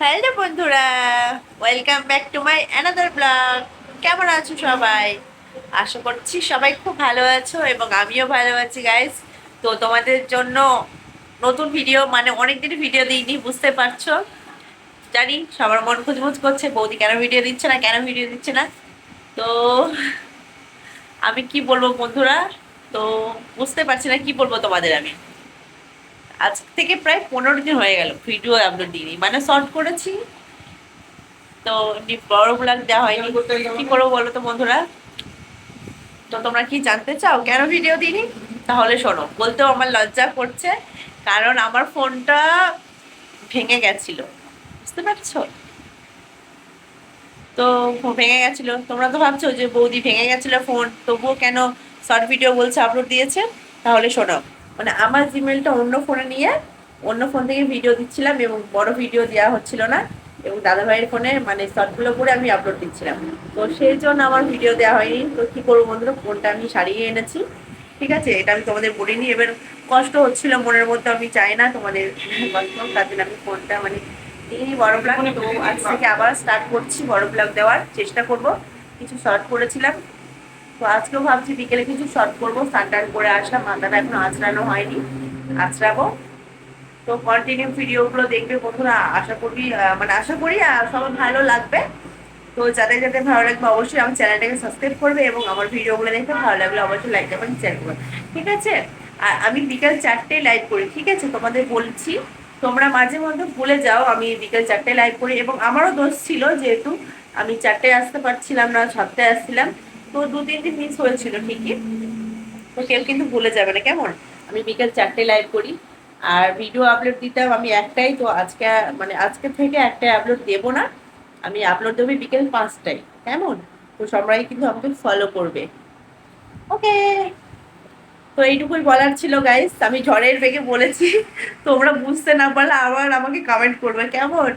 Hello বন্ধুরা welcome back to my another blog কেমন আছো সবাই? আশা করছি সবাই খুব ভালো আছো এবং আমিও ভালো আছি গাইস তো তোমাদের জন্য নতুন ভিডিও মানে অনেক দিন ভিডিও দিইনি, বুঝতে পারছ? জানি সবার মন খুঁজবুজ করছে, বৌদি কেন ভিডিও দিচ্ছে না, কেন ভিডিও দিচ্ছে না? তো আমি কি বলব বন্ধুরা? তো বুঝতে পারছি না কি বলব তোমাদের আমি। আজ থেকে প্রায় পনেরো দিন হয়ে গেল ভিডিও আপলোড দিইনি। মানে শর্ট করেছি। তো এমনি বড় ব্লগ দেওয়া হয়নি। কি করব বলো তো বন্ধুরা? তো তোমরা কি জানতে চাও কেন ভিডিও দিইনি? তাহলে শোনো, বলতেও আমার লজ্জা করছে, কারণ আমার ফোনটা ভেঙে গেছিল। বুঝতে পারছ? তো ভেঙে গেছিল। তোমরা তো ভাবছ যে বৌদি ভেঙে গেছিল ফোন তবুও কেন শর্ট ভিডিও বলছে আপলোড দিয়েছে? তাহলে শোনো মানে আমার জিমেলটা অন্য ফোনে নিয়ে অন্য ফোন থেকে ভিডিও দিচ্ছিলাম এবং বড় ভিডিও দেওয়া হচ্ছিল না এবং দাদা ভাইয়ের ফোনে মানে শর্টগুলো করে আমি আপলোড দিচ্ছিলাম। তো সেই জন্য আমার ভিডিও দেওয়া হয়নি। তো কী করব বন্ধুরা? ফোনটা আমি সারিয়ে এনেছি। ঠিক আছে? এটা আমি তোমাদের বলিনি এবার কষ্ট হচ্ছিল, মনের মধ্যে আমি চাই না তোমাদের কষ্ট। তার জন্য আমি ফোনটা মানে দিইনি বড় ব্লগ তো আজ থেকে আবার স্টার্ট করছি বড় ব্লগ দেওয়ার। চেষ্টা করব। কিছু শর্ট করেছিলাম। তো আজকেও ভাবছি বিকেলে কিছু শর্ট করব স্নান টান করে আসলাম, মাথাটা এখন আঁচড়ানো হয়নি আঁচড়াবো তো কন্টিনিউ ভিডিওগুলো দেখবে বন্ধুরা, আশা করি মানে আশা করি সবার ভালো লাগবে। তো যাদের যাদের ভালো লাগবে অবশ্যই আমার চ্যানেলটাকে সাবস্ক্রাইব করবে এবং আমার ভিডিওগুলো দেখে ভালো লাগলে অবশ্যই লাইক দেবেন শেয়ার করবে। ঠিক আছে? আর আমি বিকাল চারটে লাইভ করি, ঠিক আছে? তোমাদের বলছি, তোমরা মাঝে মধ্যে ভুলে যাও, আমি বিকেল চারটে লাইভ করি এবং আমারও দোষ ছিল যেহেতু আমি চারটে আসতে পারছিলাম না, সাতটায় আসছিলাম। তো দু, তিন দিন মিস হয়েছিল, ঠিকই। তো কেউ কিন্তু ভুলে যাবে না, কেমন? আমি বিকেল চারটে লাইভ করি, আর ভিডিও আপলোড দিতাম আমি একটাই, তো আজকে মানে আজকে থেকে একটাই আপলোড দেবো না, আমি আপলোড দেবো বিকেল পাঁচটায়, কেমন? তো সবাই কিন্তু আমাকে ফলো করবে। ওকে তো এইটুকুই বলার ছিল গাইস আমি ঝড়ের বেগে বলেছি, তোমরা বুঝতে না পারলে আবার আমাকে কমেন্ট করবে, কেমন?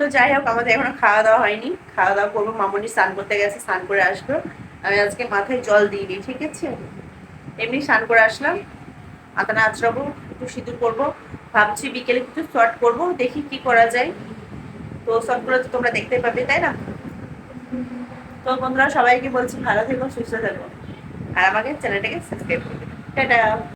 তো যাই হোক, আমাদের এখনও খাওয়া দাওয়া হয়নি। খাওয়া দাওয়া করব, মামনি স্নান করতে গেছে, স্নান করে আসব আমি আজকে মাথায় জল দিইনি, ঠিক আছে? এমনি স্নান করে আসলাম। আতানা আঁচড়াবো একটু সিঁদুর করব ভাবছি বিকেলে কিছু শর্ট করব, দেখি কি করা যায়। তো সবগুলো তো তোমরা দেখতে পাবে, তাই না? তো বন্ধুরা, সবাইকে বলছি ভালো থেকো, সুস্থ থেকো। আর আমাকে চ্যানেলটাকে সাবস্ক্রাইব করবে টাটা।